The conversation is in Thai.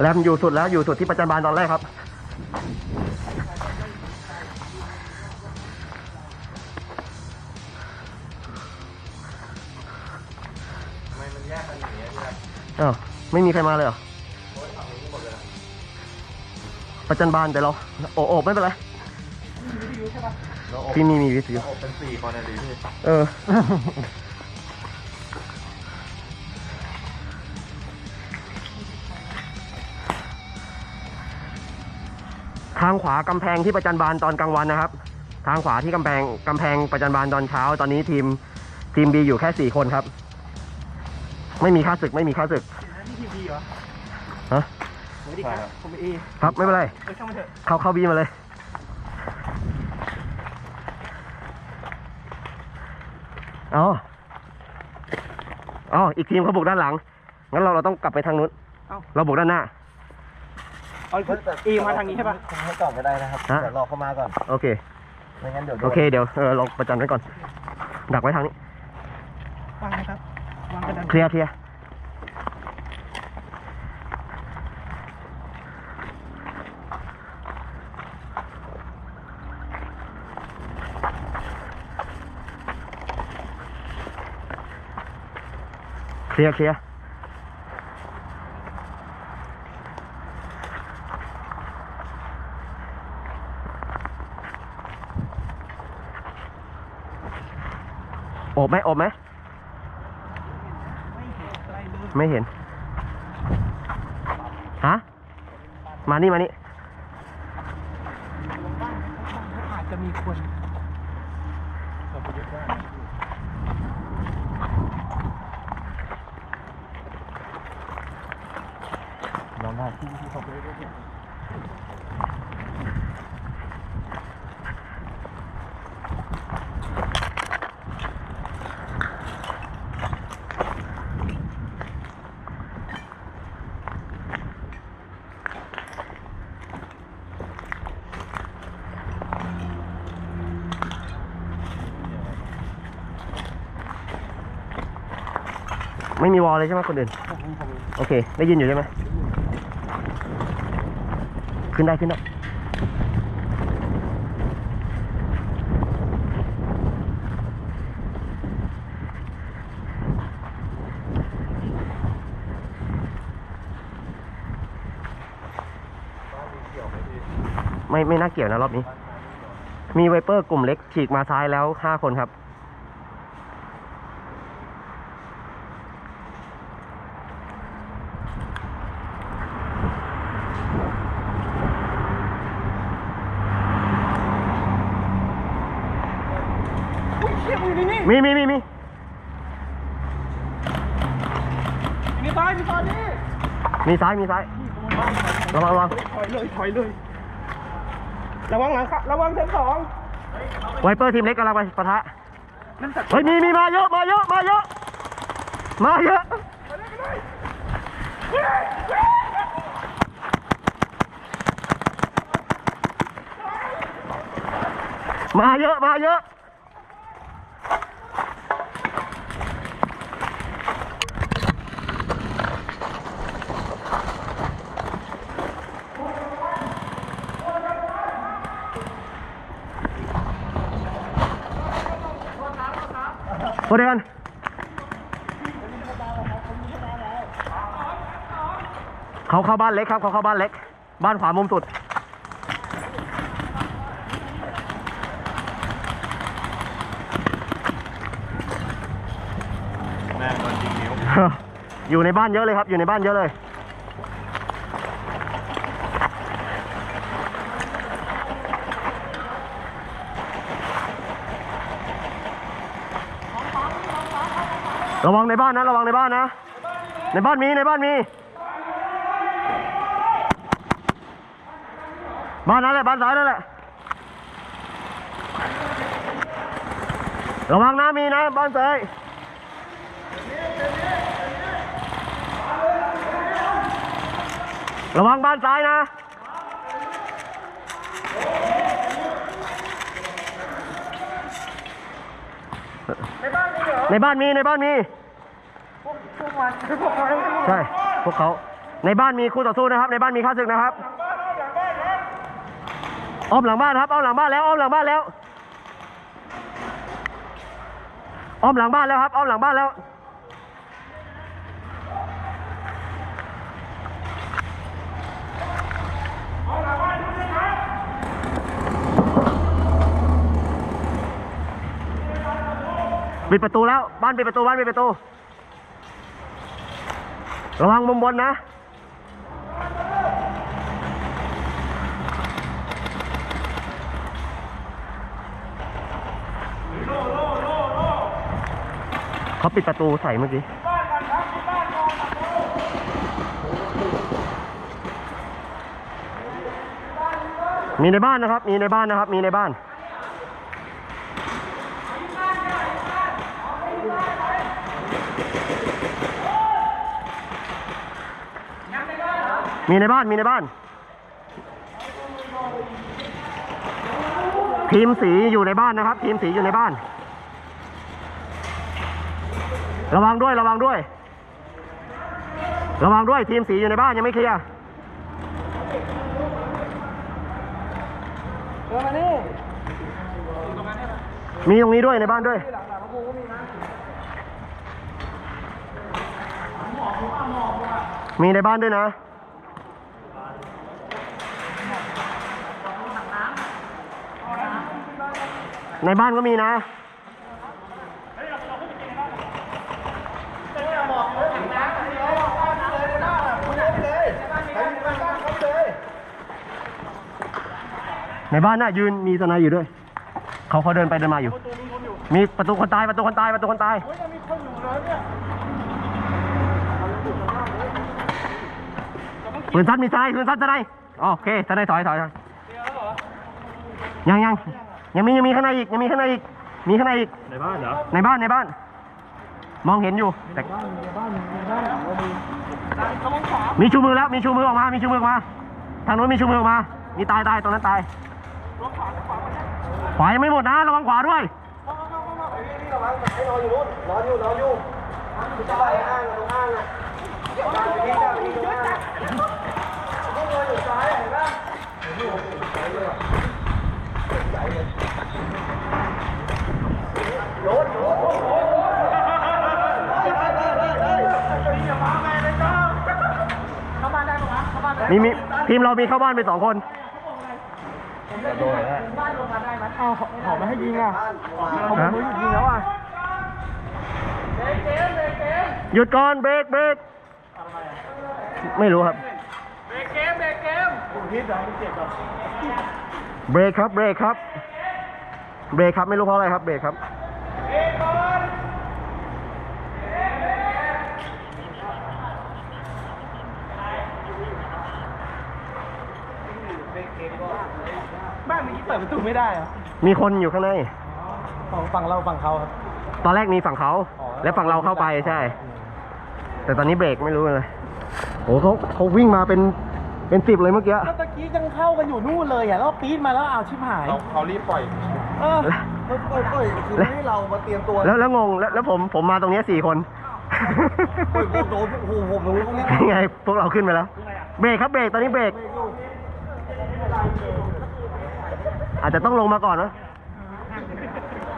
แรมอยู่สุดแล้วอยู่สุดที่ประจันบานตอนแรกครับ ทำไมมันแยกกันอย่างเงี้ยพี่แรมอ้าวไม่มีใครมาเลยเหรอ โอ้ยฝั่งนี้หมดเลยนะประจันบานแต่เราโอบโอบไม่เป็นไร แล้วอบพี่มีมีวิทยุอบเป็นสี่คนนะดิพี่ เออ ทางขวากำแพงที่ประจันบานตอนกลางวันนะครับ ทางขวาที่กำแพงกำแพงประจันบานตอนเช้า ตอนนี้ทีมทีมบีอยู่แค่สี่คนครับ ไม่มีค่าศึกไม่มีค่าศึกนี่ทีมดีเหรอฮะสวัสดีครับผมเอครับไม่เป็นไรเออช่างมันเถอะเข้าเข้าบีมาเลยอ๋ออ๋ออีกทีมเขาบุกด้านหลัง งั้นเราเราต้องกลับไปทางนู้น เราบุกด้านหน้า เอาเอมาทางนี้ใช่ปะคุณให้ก่อนก็ได้นะครับ ฮะ เดี๋ยวรอเข้ามาก่อน โอเค ไม่งั้นเดี๋ยวโดนโอเค เดี๋ยวเออเราประจันไว้ก่อน ดักไว้ทางนี้ วางนะครับวางกระดานเคลียร์เคลียร์เคลียร์เคลียร์ อบไหมโอบไหมไม่เห็นอะไรเลยไม่เห็นฮะมานี่มานี่อาจจะมีคนลองได้ที่ที่เขาไปด้วยเนี่ย ไม่มีวอลเลยใช่ไหมคนอื่น โอเค ได้ยินอยู่ใช่ไหม ขึ้นได้ขึ้นได้ไม่ไม่น่าเกี่ยวนะรอบนี้ มีไวเปอร์กลุ่มเล็กฉีกมาซ้ายแล้วห้าคนครับ อุ้ยเชี่ยมึงอยู่นี่มีมีมีมีมีซ้ายมีซ้ายนี่มีซ้ายมีซ้ายระวังระวังถอยเลยถอยเลยระวังหลังครับระวังชั้นสองไวเปอร์ทีมเล็กกำลังไปปะทะนั่นสัตว์เฮ้ยมีมีมาเยอะมาเยอะมาเยอะมาเยอะมาเยอะมาเยอะ ตัวเดียวกันเขาเข้าบ้านเล็กครับเขาเข้าบ้านเล็ก บ้านขวามุมสุดแม่งโดนยิงนิ้วอยู่ในบ้านเยอะเลยครับ อยู่ในบ้านเยอะเลย ระวังในบ้านนะ ระวังในบ้านนะ ในบ้านมีในบ้านมี บ้านนั้นแหละบ้านซ้ายนั่นแหละ ระวังนะมีนะ บ้านซ้ายระวังบ้านซ้ายนะในบ้าน มีในบ้านมี พวกพวกมันพวกมันใช่ พวกเขา ในบ้านมีคู่ต่อสู้นะครับ ในบ้านมีข้าศึกนะครับอ้อมหลังบ้านครับอ้อมหลังบ้านแล้วอ้อมหลังบ้านแล้วอ้อมหลังบ้านแล้วครับอ้อมหลังบ้านแล้ว ปิดประตูแล้ว บ้านปิดประตูบ้านปิดประตู ระวังมุมบนนะ เขาปิดประตูใส่เมื่อกี้มีในบ้านนะครับ มีในบ้านนะครับ มีในบ้าน มีในบ้านมีในบ้าน ทีมสีอยู่ในบ้านนะครับ ทีมสีอยู่ในบ้าน ระวังด้วยระวังด้วย ระวังด้วยทีมสีอยู่ในบ้านยังไม่เคลียร์เดินมานี่มีตรงนี้ด้วยในบ้านด้วยหลังหลังกูก็มีนะมีในบ้านด้วยนะ ในบ้านก็มีนะ ในบ้านน่ะยืนมีทนายอยู่ด้วย เขาเขาเดินไปเดินมาอยู่ มีประตูคนตายประตูคนตายประตูคนตายปืนสั้นมีทนายปืนสั้นทนายอ๋อโอเคทนายถอยถอยถอยยังยัง ยังมียังมีข้างในอีกยังมีข้างในอีก มีข้างในอีก ในบ้านเหรอ ในบ้านในบ้าน มองเห็นอยู่แต่มีชูมือแล้วมีชูมือออกมา มีชูมือออกมา ทางโน้นมีชูมือออกมา มีตายตายตรงนั้นตาย ขวายังไม่หมดนะระวังขวาด้วย มีมีทีมเรามีเข้าบ้านไปสองคน โดนแล้วเอาขอมาให้ยิงอะเขาบอกเขาหยุดยิงแล้วอะหยุดก่อนเบรกเบรกไม่รู้ครับเบรกเกมเบรกเกมเบรกครับเบรกครับเบรกครับไม่รู้เพราะอะไรครับเบรกครับ บ้านนี้เปิดประตูไม่ได้เหรอมีคนอยู่ข้างในของฝั่งเราฝั่งเขาครับ ตอนแรกมีฝั่งเขา อ๋อ และฝั่งเราเข้าไปใช่ แต่ตอนนี้เบรกไม่รู้เลยโอ้เขาเขาวิ่งมาเป็นเป็นสิบเลยเมื่อกี้ก็ตะกี้ยังเข้ากันอยู่นู่นเลยอะแล้วปี๊ดมาแล้วเอาชิบหายเขาเขารีบปล่อย เออปล่อยปล่อยคือให้เรามาเตรียมตัวแล้วแล้วงงแล้วแล้วผมผมมาตรงเนี้ยสี่คน ปล่อยพวกโดนโอ้โหผมรู้ตรงนี้ยังไงพวกเราขึ้นไปแล้ว เบรกครับเบรกตอนนี้เบรก อาจจะต้องลงมาก่อนนะ